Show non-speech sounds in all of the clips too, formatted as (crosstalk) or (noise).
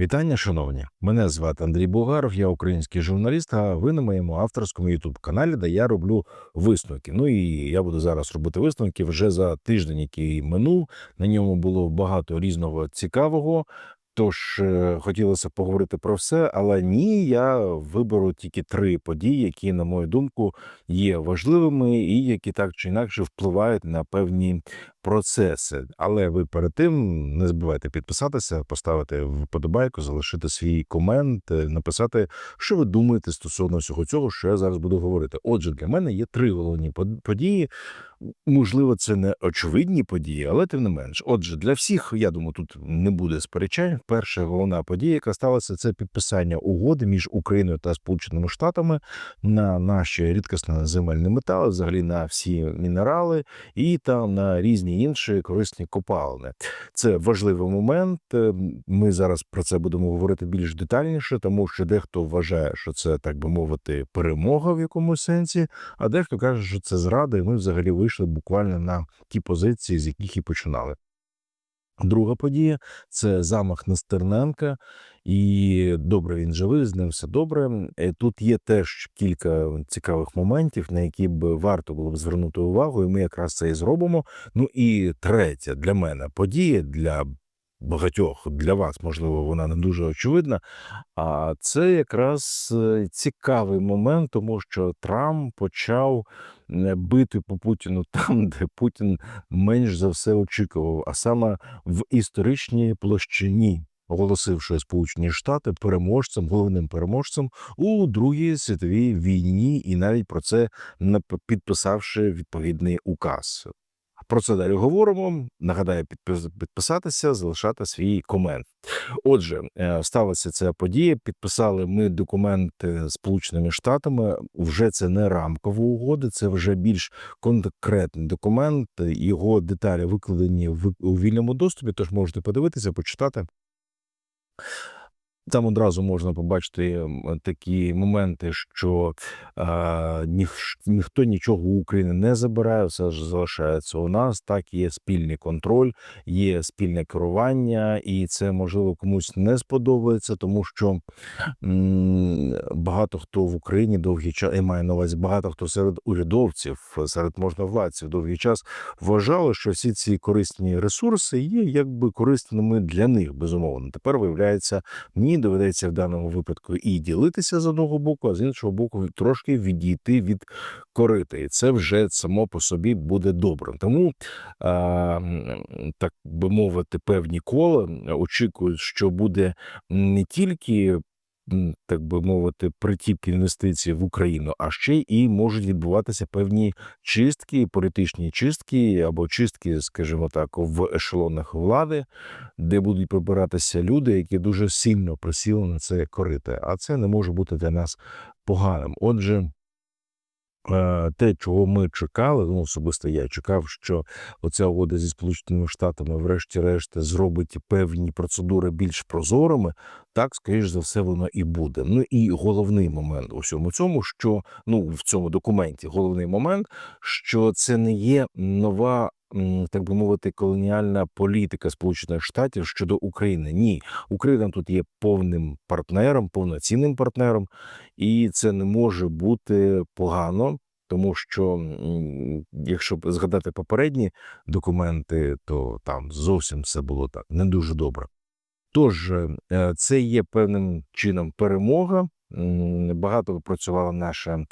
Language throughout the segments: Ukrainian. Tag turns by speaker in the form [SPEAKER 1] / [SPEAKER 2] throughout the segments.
[SPEAKER 1] Вітання, шановні! Мене звати Андрій Бугаров, я український журналіст. А ви на моєму авторському ютуб каналі, де я роблю висновки. Ну і я буду зараз робити висновки вже за тиждень, який минув. На ньому було багато різного цікавого. Тож е, хотілося поговорити про все, але ні, я виберу тільки три події, які, на мою думку, є важливими і які так чи інакше впливають на певні процеси. Але ви перед тим не забувайте підписатися, поставити вподобайку, залишити свій комент, е, написати, що ви думаєте стосовно всього цього, що я зараз буду говорити. Отже, для мене є три головні под- події. Можливо, це не очевидні події, але тим не менш. Отже, для всіх, я думаю, тут не буде сперечань. Перша головна подія, яка сталася, це підписання угоди між Україною та Сполученими Штатами на наші рідкісні земельні метали, взагалі на всі мінерали і там на різні інші корисні копалини. Це важливий момент. Е, Ми зараз про це будемо говорити більш детальніше, тому що дехто вважає, що це так би мовити перемога в якомусь сенсі, а дехто каже, що це зрада, і ми взагалі вийшли буквально на ті позиції, з яких і починали. Друга подія це замах на Стерненка, і добре він живий, з ним все добре. Е, Тут є теж кілька цікавих моментів, на які б варто було б звернути увагу, і ми якраз це і зробимо. Ну і третя для мене подія для багатьох для вас, можливо, вона не дуже очевидна. А це якраз е, цікавий момент, тому що Трамп почав е, бити по Путіну (laughs) там, де Путін менш за все очікував, а саме в історичній площині. Оголосивши Сполучені Штати переможцем, головним переможцем у Другій світовій війні, і навіть про це підписавши відповідний указ. Про це далі говоримо. Нагадаю, підпис- підписатися, залишати свій комент. Отже, е, сталася ця подія. Підписали ми документ з Сполученими Штатами. Вже це не рамкова угода, це вже більш конкретний документ. Його деталі викладені в у вільному доступі. Тож можете подивитися, почитати. Там одразу можна побачити такі моменти, що е, ніх, ніхто нічого у України не забирає, все ж залишається у нас. Так є спільний контроль, є спільне керування, і це можливо комусь не сподобається, тому що м, багато хто в Україні довгий час я маю на увазі, багато хто серед урядовців, серед можновладців довгий час вважали, що всі ці корисні ресурси є якби корисними для них, безумовно. Тепер виявляється, ні, доведеться в даному випадку і ділитися з одного боку, а з іншого боку, трошки відійти від корити. І це вже само по собі буде добре. Тому, так би мовити, певні кола очікують, що буде не тільки. Так би мовити, притік інвестицій в Україну, а ще і можуть відбуватися певні чистки, політичні чистки або чистки, скажімо так, в ешелонах влади, де будуть прибиратися люди, які дуже сильно присіли на це корите. А це не може бути для нас поганим. Отже, те, чого ми чекали, ну особисто я чекав, що оця угода зі Сполученими Штатами, врешті-решт, зробить певні процедури більш прозорими. Так, скоріш за все, воно і буде. Ну і головний момент у всьому цьому, що ну в цьому документі головний момент, що це не є нова. Так би мовити, колоніальна політика Сполучених Штатів щодо України. Ні, Україна тут є повним партнером, повноцінним партнером, і це не може бути погано, тому що якщо згадати попередні документи, то там зовсім все було так не дуже добре. Тож е, це є певним чином перемога. Багато випрацювала наша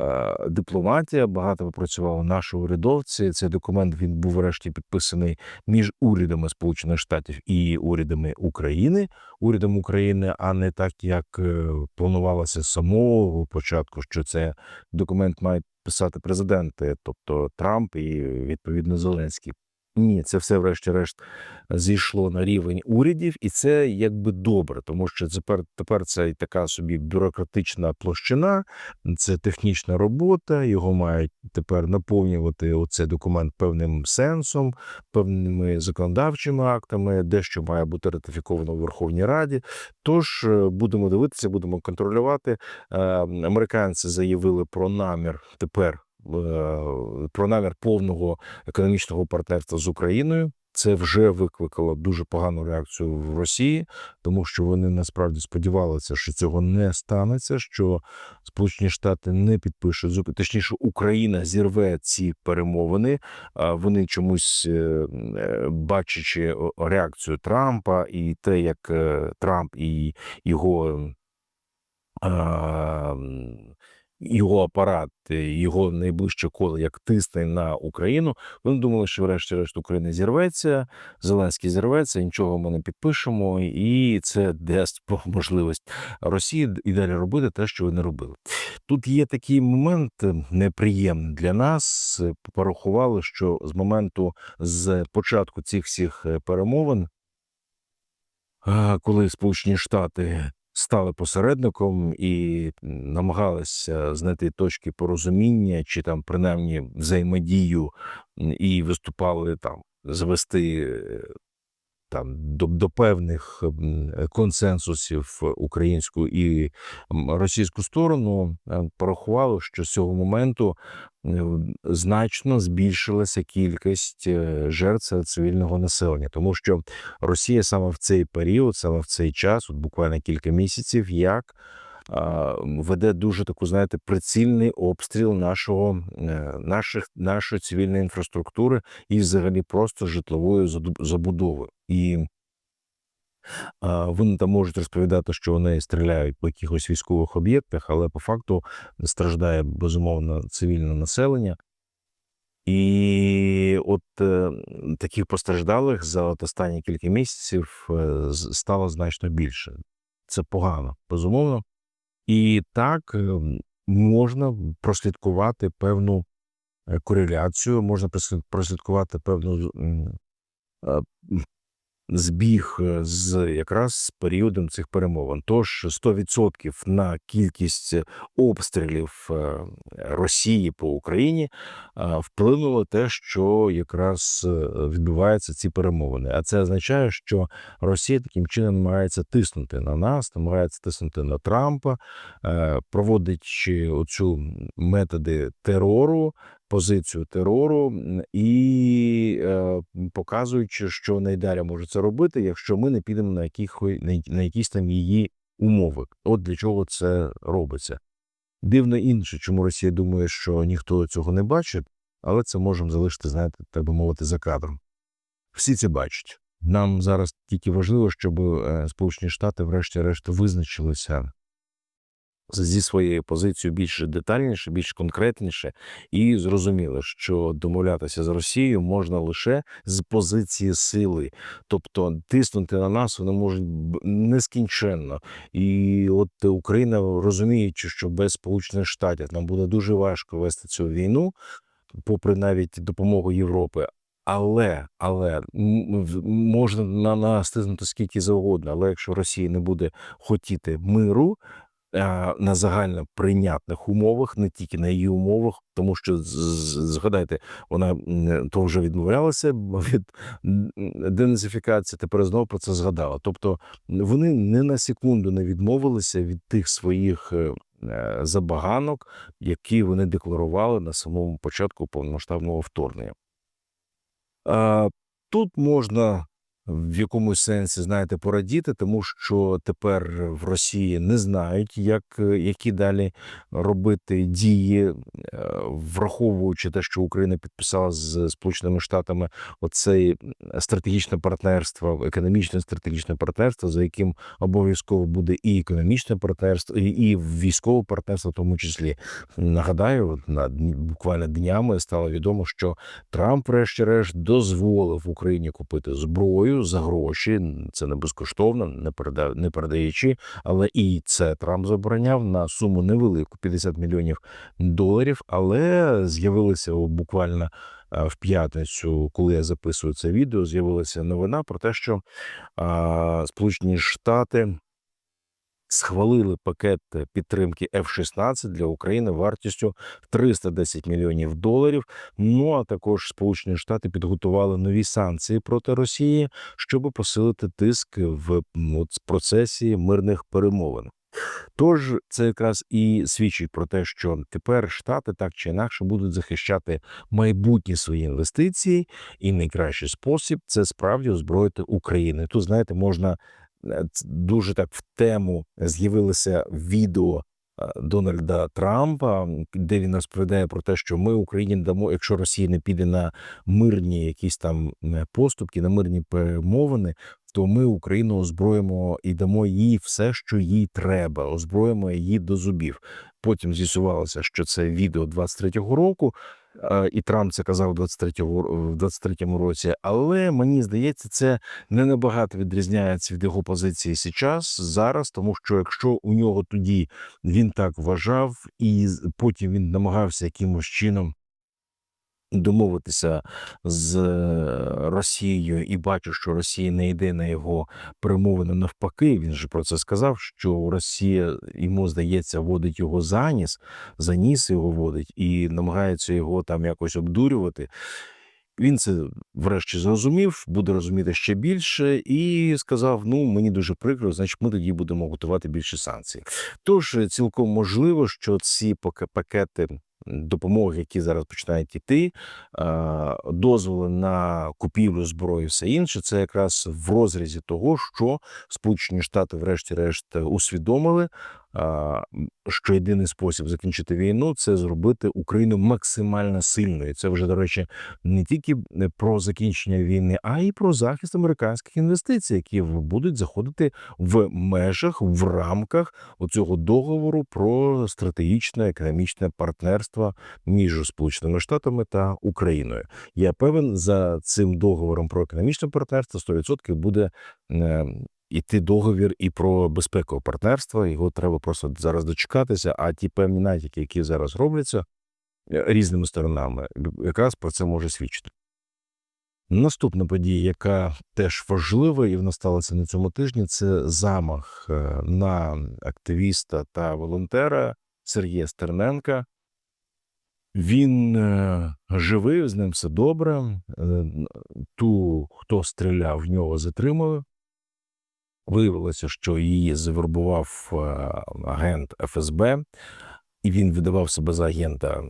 [SPEAKER 1] е, дипломатія, багато випрацювали наші урядовці. Цей документ він був врешті підписаний між урядами Сполучених Штатів і урядами України, урядом України, а не так, як е, планувалося самого початку, що це документ мають писати президенти, тобто Трамп і відповідно Зеленський. Ні, це все, врешті-решт, зійшло на рівень урядів, і це якби добре, тому що тепер, тепер це і така собі бюрократична площина, це технічна робота. Його мають тепер наповнювати оцей документ певним сенсом, певними законодавчими актами, дещо має бути ратифіковано в Верховній Раді. Тож е, будемо дивитися, будемо контролювати. Е, Американці заявили про намір тепер. Е, Про намір повного економічного партнерства з Україною. Це вже викликало дуже погану реакцію в Росії, тому що вони насправді сподівалися, що цього не станеться. Що Сполучені Штати не підпишуть точніше, Україна зірве ці перемовини. Вони чомусь, е, е, бачачи реакцію Трампа і те, як Трамп і його а, м, його апарат, е, його найближче коло, як тисне на Україну. Вони думали, що врешті-решт Україна зірветься, Зеленський зірветься, нічого ми не підпишемо, і це дасть (laughs) можливість Росії і далі робити те, що вони робили. Тут є такий момент е, неприємний для нас. Е, Порахували, що з моменту з початку цих всіх перемовин коли Сполучені Штати стали посередником і намагалися знайти точки порозуміння чи там принаймні взаємодію і виступали там завести е, там до, до певних консенсусів українську і російську сторону, порахувало, порахували, що з цього моменту е, значно збільшилася кількість е, жертв цивільного населення, тому що Росія саме в цей період, саме в цей час, от буквально кілька місяців, як веде дуже таку, знаєте, прицільний обстріл нашого е, наших нашої цивільної інфраструктури і взагалі просто житлової забудови. І вони там можуть розповідати, що вони стріляють по якихось військових об'єктах, але по факту страждає безумовно цивільне населення. І от е, таких постраждалих за от останні кілька місяців е, стало значно більше. Це погано, безумовно. І так е, можна прослідкувати певну е, кореляцію, можна прослід- прослідкувати певну е, збіг е, з якраз з періодом цих перемовин. Тож 100% на кількість обстрілів е, Росії по Україні е, вплинуло те, що якраз е, відбуваються ці перемовини. А це означає, що Росія таким чином намагається тиснути на нас, намагається тиснути на Трампа, е, проводячи оцю методи терору, позицію терору і е, показуючи, що найдалі може це робити, якщо ми не підемо на яких на, якісь там її умови. От для чого це робиться. Дивно інше, чому Росія думає, що ніхто цього не бачить, але це можемо залишити, знаєте, так би мовити, за кадром. Всі це бачать. Нам зараз тільки важливо, щоб е, Сполучені Штати, врешті-решт, визначилися зі своєю позицією більш детальніше, більш конкретніше, і зрозуміли, що домовлятися з Росією можна лише з позиції сили, тобто тиснути на нас вони можуть нескінченно. І от Україна, розуміючи, що без Сполучених Штатів нам буде дуже важко вести цю війну, попри навіть допомогу Європи. Але, але можна на нас тиснути скільки завгодно. Але якщо Росія не буде хотіти миру, на загально прийнятних умовах, не тільки на її умовах, тому що згадайте, вона то вже відмовлялася від денацифікації, тепер знову про це згадала. Тобто вони не на секунду не відмовилися від тих своїх е, е, забаганок, які вони декларували на самому початку повномасштабного вторгнення. Тут можна в якомусь сенсі, знаєте, порадіти, тому що тепер в Росії не знають, як, які далі робити дії, е, враховуючи те, що Україна підписала з Сполученими Штатами оце стратегічне партнерство, економічне стратегічне партнерство, за яким обов'язково буде і економічне партнерство, і, військове партнерство, в тому числі. Нагадаю, на буквально днями стало відомо, що Трамп, врешті-решт, дозволив Україні купити зброю за гроші. Це не безкоштовно, не переда... не передаючи, але і це Трамп забороняв на суму невелику 50 мільйонів доларів. Але з'явилися буквально в п'ятницю, коли я записую це відео, з'явилася новина про те, що а, Сполучені Штати схвалили пакет підтримки F-16 для України вартістю 310 мільйонів доларів. Ну а також Сполучені Штати підготували нові санкції проти Росії, щоб посилити тиск в процесі мирних перемовин. Тож це якраз і свідчить про те, що тепер Штати так чи інакше будуть захищати майбутні свої інвестиції, і найкращий спосіб це справді озброїти Україну. Тут знаєте, можна е, дуже так в тему з'явилося відео. е, Дональда Трампа, де він розповідає про те, що ми Україні дамо, якщо Росія не піде на мирні якісь там е, поступки, на мирні перемовини, то ми Україну озброїмо і дамо їй все, що їй треба, озброїмо її до зубів. Потім з'ясувалося, що це відео 23-го року, е, і Трамп це казав 23-го, ро- в 23-му році. Але мені здається, це не набагато відрізняється від його позиції зараз, зараз, тому що якщо у нього тоді він так вважав, і потім він намагався якимось чином домовитися з е, Росією і бачу, що Росія не йде на його перемовини навпаки. Він же про це сказав, що Росія йому здається водить його за ніс, за ніс його водить і намагається його там якось обдурювати. Він це врешті зрозумів, буде розуміти ще більше, і сказав: Ну мені дуже прикро, значить, ми тоді будемо готувати більше санкцій. Тож е, цілком можливо, що ці пакети допомоги, які зараз починають іти, е, дозволи на купівлю зброї, все інше, це якраз в розрізі того, що Сполучені Штати, врешті-решт, усвідомили. Що єдиний спосіб закінчити війну це зробити Україну максимально сильною. Це вже до речі не тільки е, про закінчення війни, а й про захист американських інвестицій, які будуть заходити в межах в рамках оцього договору про стратегічне економічне партнерство між Сполученими Штатами та Україною. Я певен, за цим договором про економічне партнерство 100% буде. е, Іти договір і про безпекове партнерство. Його треба просто зараз дочекатися. А ті певні натяки, які зараз робляться е, різними сторонами, якраз про це може свідчити. Наступна подія, яка теж важлива, і вона сталася на цьому тижні, це замах е, на активіста та волонтера Сергія Стерненка. Він е, живий, з ним все добре. Е, Ту, хто стріляв, в нього затримали. Виявилося, що її завербував е, агент ФСБ, і він видавав себе за агента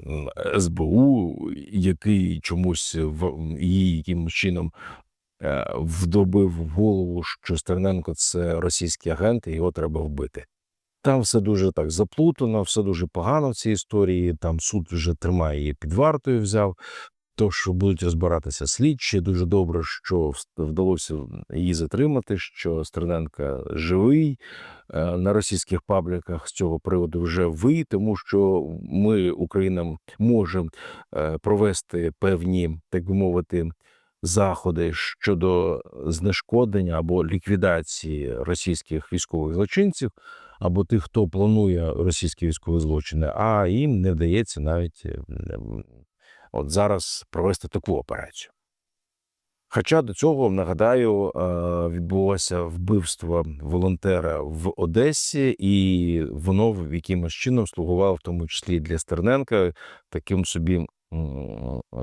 [SPEAKER 1] СБУ, який чомусь її якимось чином вдобив в голову, що Стерненко це російський агент, і його треба вбити. Там все дуже так заплутано, все дуже погано в цій історії. Там суд вже тримає її під вартою, взяв. Тож будуть розбиратися слідчі. Дуже добре, що вдалося її затримати. Що Стерненка живий Е, на російських пабліках з цього приводу вже ви, тому що ми, Україна, можемо е, провести певні, так би мовити, заходи щодо знешкодення або ліквідації російських військових злочинців, або тих, хто планує російські військові злочини, а їм не вдається навіть е, от зараз провести таку операцію. Хоча до цього нагадаю, е, відбулося вбивство волонтера в Одесі, і воно в якимось чином слугувало, в тому числі для Стерненка, таким собі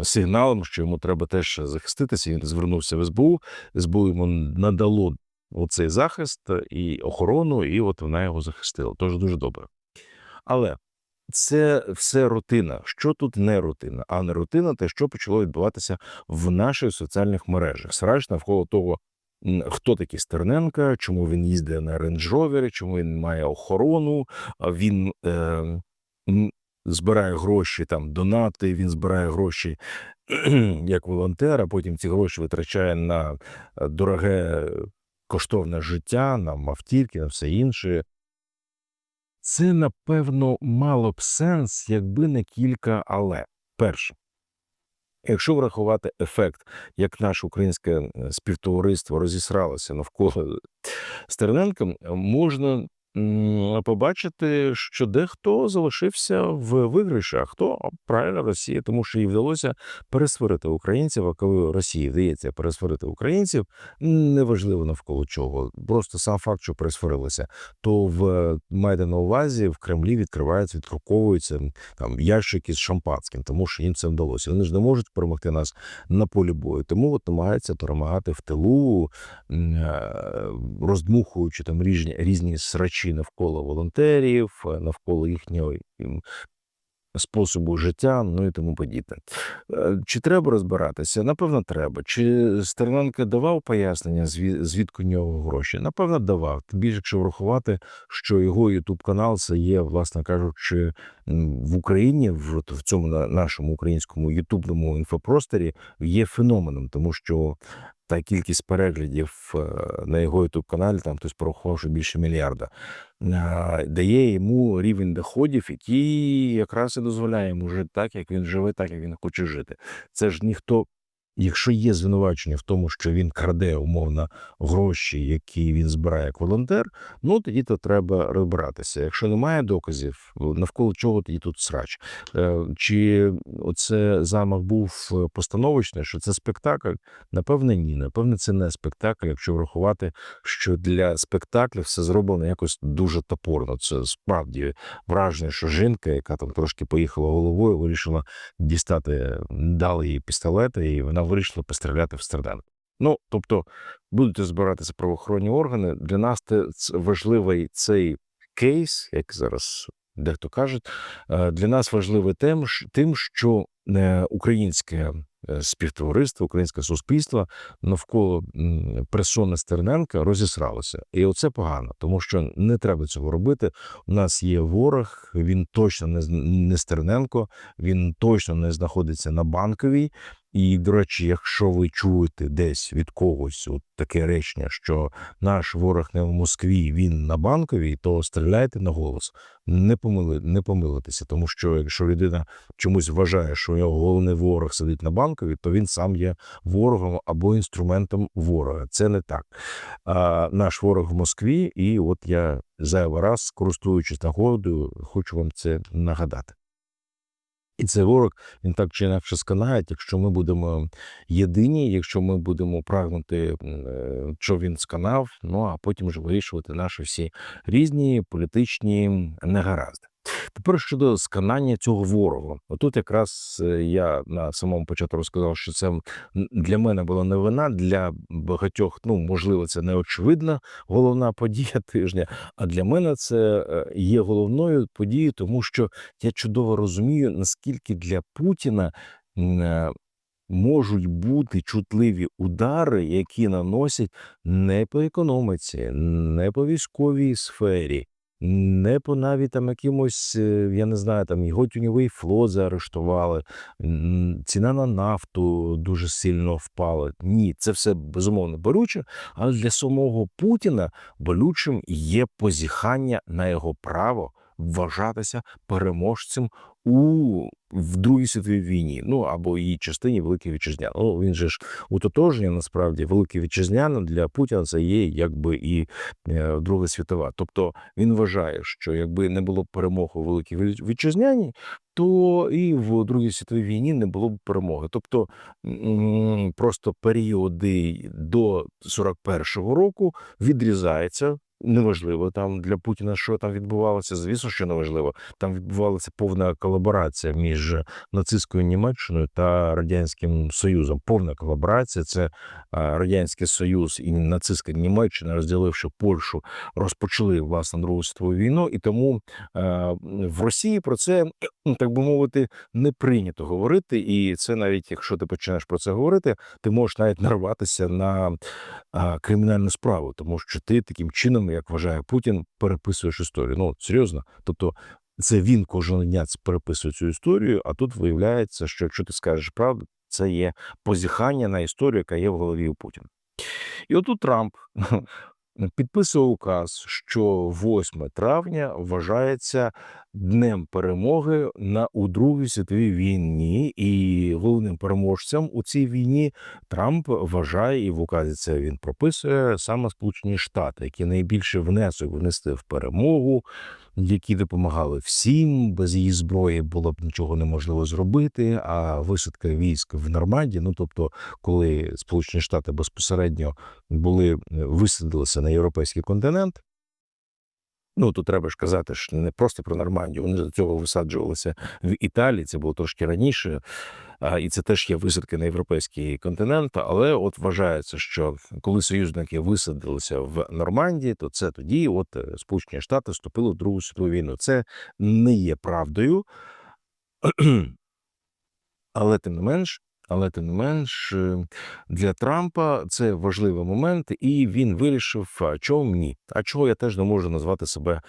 [SPEAKER 1] сигналом, що йому треба теж захиститися. Він звернувся в СБУ. СБУ йому надало оцей захист і охорону, і от вона його захистила. Тож дуже добре. Але це все рутина. Що тут не рутина? А не рутина, те, що почало відбуватися в наших соціальних мережах. Срач навколо того, хто такий Стерненка, чому він їздить на рейндж-ровері, чому він має охорону, він е, збирає гроші, там донати, він збирає гроші (clears throat) як волонтер, а потім ці гроші витрачає на е, дороге коштовне життя, на автівки, на все інше. Це, напевно, мало б сенс, якби не кілька але. Перше, якщо врахувати ефект, як наше українське е, співтовариство розісралося навколо Стерненка, можна м, побачити, що дехто залишився в виграші, а хто правильно Росія, тому що їй вдалося пересварити українців. А коли Росії вдається пересварити українців, неважливо навколо чого, просто сам факт, що пересварилися, то в майте на увазі в Кремлі відкриваються, відкруковуються там ящики з шампанським, тому що їм це вдалося. Вони ж не можуть перемогти нас на полі бою, тому от намагаються перемагати в тилу, е, роздмухуючи там різні різні срачі речі навколо волонтерів, е, навколо їхнього способу життя, ну і тому подібне. Е, Чи треба розбиратися? Напевно, треба. Чи Стерненко давав пояснення, звідки у нього гроші? Напевно, давав. Більше, якщо врахувати, що його Ютуб канал це є, власне кажучи, в Україні, в цьому нашому українському ютубному інфопросторі є феноменом, тому що та кількість переглядів е, на його youtube каналі, там хтось порахував, більше мільярда, дає йому рівень доходів, який якраз і дозволяє йому жити так, як він живе, так як він хоче жити. Це ж ніхто. Якщо є звинувачення в тому, що він краде умовно гроші, які він збирає як волонтер, ну тоді то треба розбиратися. Якщо немає доказів, навколо чого тоді тут срач? Е, Чи оце замах був е, постановочний, що це спектакль? Напевне, ні. Напевне, це не спектакль, якщо врахувати, що для спектаклю все зроблено якось дуже топорно. Це справді враження, що жінка, яка там трошки поїхала головою, вирішила дістати, дали їй пістолети, і вона вирішила постріляти в Стерденко. Ну, тобто, будуть збиратися правоохоронні органи. Для нас важливий цей кейс, як зараз дехто каже, е, для нас важливий тим, що е, українське е, співтовариство, українське суспільство навколо персони Стерненка розісралося. І оце погано, тому що не треба цього робити. У нас є ворог, він точно не Стерненко, він точно не знаходиться на банковій. І, до речі, якщо ви чуєте десь від когось от таке речення, що наш ворог не в Москві, він на банковій, то стріляйте на голос. Не помили, не помилитися, тому що якщо людина чомусь вважає, що його головний ворог сидить на банковій, то він сам є ворогом або інструментом ворога. Це не так. А наш ворог в Москві, і от я зайвий раз, користуючись нагодою, хочу вам це нагадати. І цей ворог він так чи інакше сканає, якщо ми будемо єдині, якщо ми будемо прагнути, е, що він сканав, ну а потім вже вирішувати наші всі різні політичні негаразди. Тепер щодо сканання цього ворога, отут якраз е, я на самому початку розказав, що це для мене була новина, для багатьох, ну можливо, це не очевидна головна подія (laughs) тижня. А для мене це е, є головною подією, тому що я чудово розумію, наскільки для Путіна е, можуть бути чутливі удари, які наносять не по економіці, не по військовій сфері. Не по навіть там якимось, е, я не знаю, там його тюньовий флот заарештували, ціна на нафту дуже сильно впала. Ні, це все безумовно болюче, але для самого Путіна болючим є позіхання на його право вважатися переможцем у в Другій світовій війні, ну або її частині Великої Вітчизняної. Ну він же ж утотожнення насправді Великий Вітчизняна для Путіна це є якби і е, Друга світова. Тобто він вважає, що якби не було перемоги у Великій Ві- Вітчизняній, то і в Другій світовій війні не було б перемоги. Тобто просто періоди до 41-го року відрізається. Неважливо там для Путіна, що там відбувалося. Звісно, що неважливо. Там відбувалася повна колаборація між нацистською Німеччиною та радянським Союзом. Повна колаборація. Це радянський Союз і нацистська Німеччина, розділивши Польщу, розпочали власне Другу світову війну, і тому в Росії про це так би мовити не прийнято говорити. І це навіть якщо ти почнеш про це говорити, ти можеш навіть нарватися на кримінальну справу, тому що ти таким чином, як вважає Путін, переписуєш історію. Ну серйозно, тобто. Це він кожен дня переписує цю історію, а тут виявляється, що якщо ти скажеш правду, це є позіхання на історію, яка є в голові у Путіна. І отут Трамп підписує указ, що 8 травня вважається днем перемоги на у Другій світовій війні, і головним переможцем у цій війні Трамп вважає, і в указі це він прописує саме Сполучені Штати, які найбільше внесок внести в перемогу, які допомагали всім. Без її зброї було б нічого неможливо зробити. А висадка військ в Нормандії, ну тобто, коли Сполучені Штати безпосередньо були е, висадилися на європейський континент. Ну, тут треба ж казати, що не просто про Нормандію. Вони до цього висаджувалися в Італії. Це було трошки раніше. І це теж є висадки на європейський континент. Але от вважається, що коли союзники висадилися в Нормандії, то це тоді, от е, Сполучені Штати вступили в Другу світову війну. Це не є правдою. (clears throat) Але тим не менш, але тим не менш, е, для Трампа це важливий момент, і він вирішив, а чого ні? А чого я теж не можу назвати себе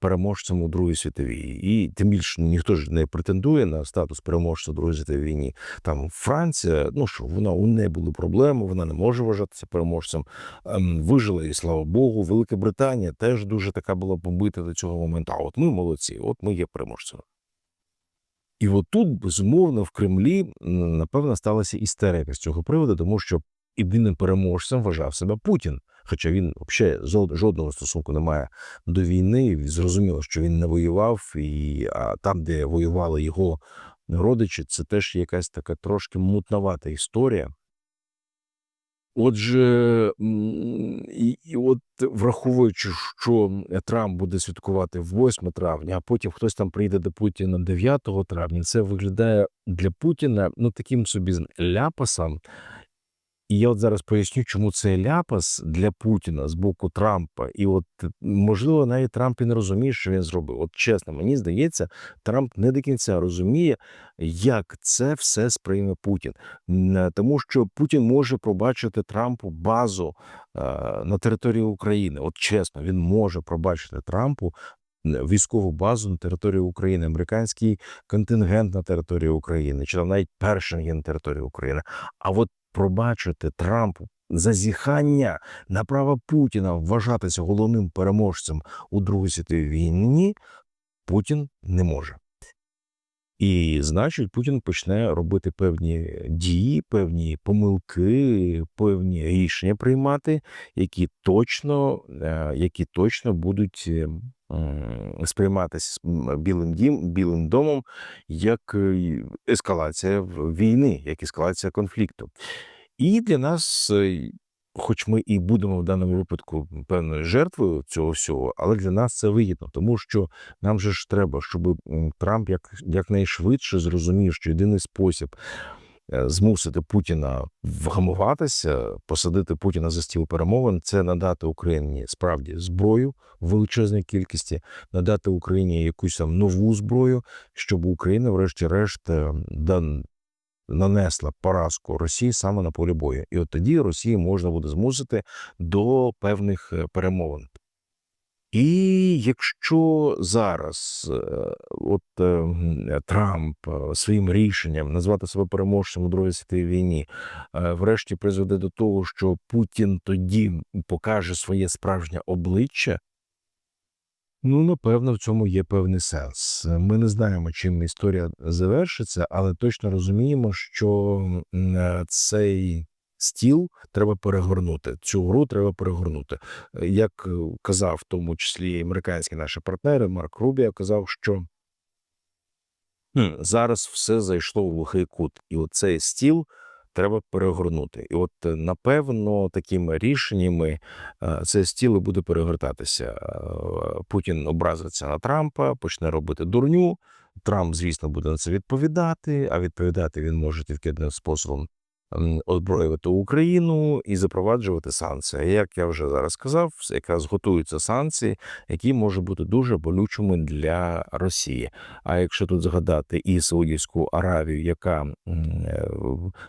[SPEAKER 1] переможцем у Другій світовій? І тим більше ніхто ж не претендує на статус переможця у Другій світовій війні. Там Франція, ну що вона у неї були проблеми, вона не може вважатися переможцем. Ем, Вижила і слава Богу. Велика Британія теж дуже така була побита до цього моменту. А от ми молодці, от ми є переможцями. І отут, безумовно, в Кремлі напевно сталася істерика з цього приводу, тому що єдиним переможцем вважав себе Путін. Хоча він взагалі жодного стосунку не має до війни. Зрозуміло, що він не воював, і а там, де воювали його родичі, це теж якась така трошки мутновата історія. Отже, і, і от враховуючи, що Трамп буде святкувати в 8 травня, а потім хтось там прийде до Путіна 9 травня, це виглядає для Путіна ну таким собі ляпасом. І я от зараз поясню, чому це ляпас для Путіна з боку Трампа. І от можливо, навіть Трамп і не розуміє, що він зробив. От чесно, мені здається, Трамп не до кінця розуміє, як це все сприйме Путін. Тому що Путін може пробачити Трампу базу е, на території України. От чесно, він може пробачити Трампу. Військову базу на території України, американський контингент на території України, чи там навіть першинги на території України. А от пробачити Трампу зазіхання на право Путіна вважатися головним переможцем у Другій світовій війні Путін не може. І значить, Путін почне робити певні дії, певні помилки, певні рішення приймати, які точно, е, які точно будуть е, м, сприйматися білим дім, білим домом як е, ескалація війни, як ескалація конфлікту. І для нас, е, хоч ми і будемо в даному випадку певною жертвою цього всього, але для нас це вигідно, тому що нам же ж треба, щоб Трамп як, якнайшвидше зрозумів, що єдиний спосіб змусити Путіна вгамуватися, посадити Путіна за стіл перемовин, це надати Україні справді зброю в величезній кількості, надати Україні якусь там нову зброю, щоб Україна, врешті-решт, е, нанесла поразку Росії саме на полі бою. І от тоді Росії можна буде змусити до певних е, перемовин. І якщо зараз е, от е, Трамп е, своїм рішенням назвати себе переможцем у Другій світовій війні, врешті призведе до того, що Путін тоді покаже своє справжнє обличчя. Ну, напевно, в цьому є певний сенс. Ми не знаємо, чим історія завершиться, але точно розуміємо, що цей стіл треба перегорнути. Цю гру треба перегорнути. Е, Як е, казав, в тому числі американські наші партнери, Марк Рубіо казав, що «Хм, зараз все зайшло в глухий кут, і оцей стіл треба перегорнути. І от е, напевно такими рішеннями е, цей стіл буде перегортатися. Путін образиться на Трампа, почне робити дурню. Трамп, звісно, буде на це відповідати. А відповідати він може тільки одним способом озброювати Україну і запроваджувати санкції. Як я вже зараз сказав, якраз готуються санкції, які можуть бути дуже болючими для Росії. А якщо тут згадати і Саудівську Аравію, яка е,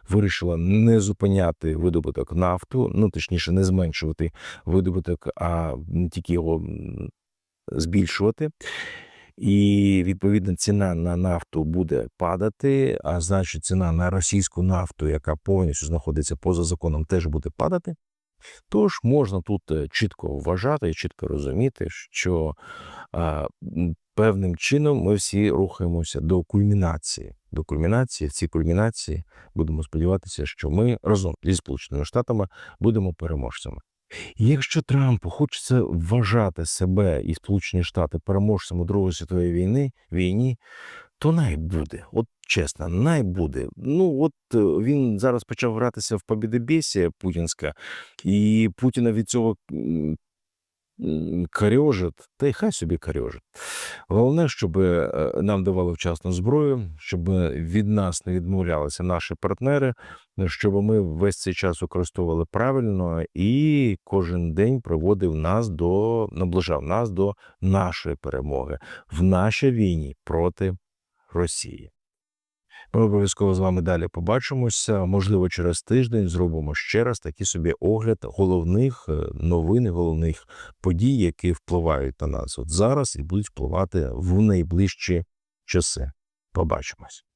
[SPEAKER 1] вирішила не зупиняти видобуток нафту, ну точніше, не зменшувати видобуток, а тільки його збільшувати. І відповідно ціна на нафту буде падати, а значить, ціна на російську нафту, яка повністю знаходиться поза законом, теж буде падати. Тож можна тут е, чітко вважати і чітко розуміти, що а, певним чином ми всі рухаємося до кульмінації. До кульмінації, в цій кульмінації будемо сподіватися, що ми разом зі Сполученими Штатами будемо переможцями. І якщо Трампу хочеться вважати себе і Сполучені Штати переможцями Другої світової війни війні, то най буде. От чесно, най буде. Ну от е, він зараз почав гратися в побідебєсія путінська, і Путіна від цього м, та й хай собі корьожить. Головне, щоб е, нам давали вчасно зброю, щоб від нас не відмовлялися наші партнери, щоб ми весь цей час використовували правильно і кожен день приводив нас до наближав нас до нашої перемоги в нашій війні проти Росії. Ми обов'язково з вами далі побачимося. Можливо, через тиждень зробимо ще раз такий собі огляд головних е, новин, головних подій, які впливають на нас от зараз і будуть впливати в найближчі часи. Побачимось.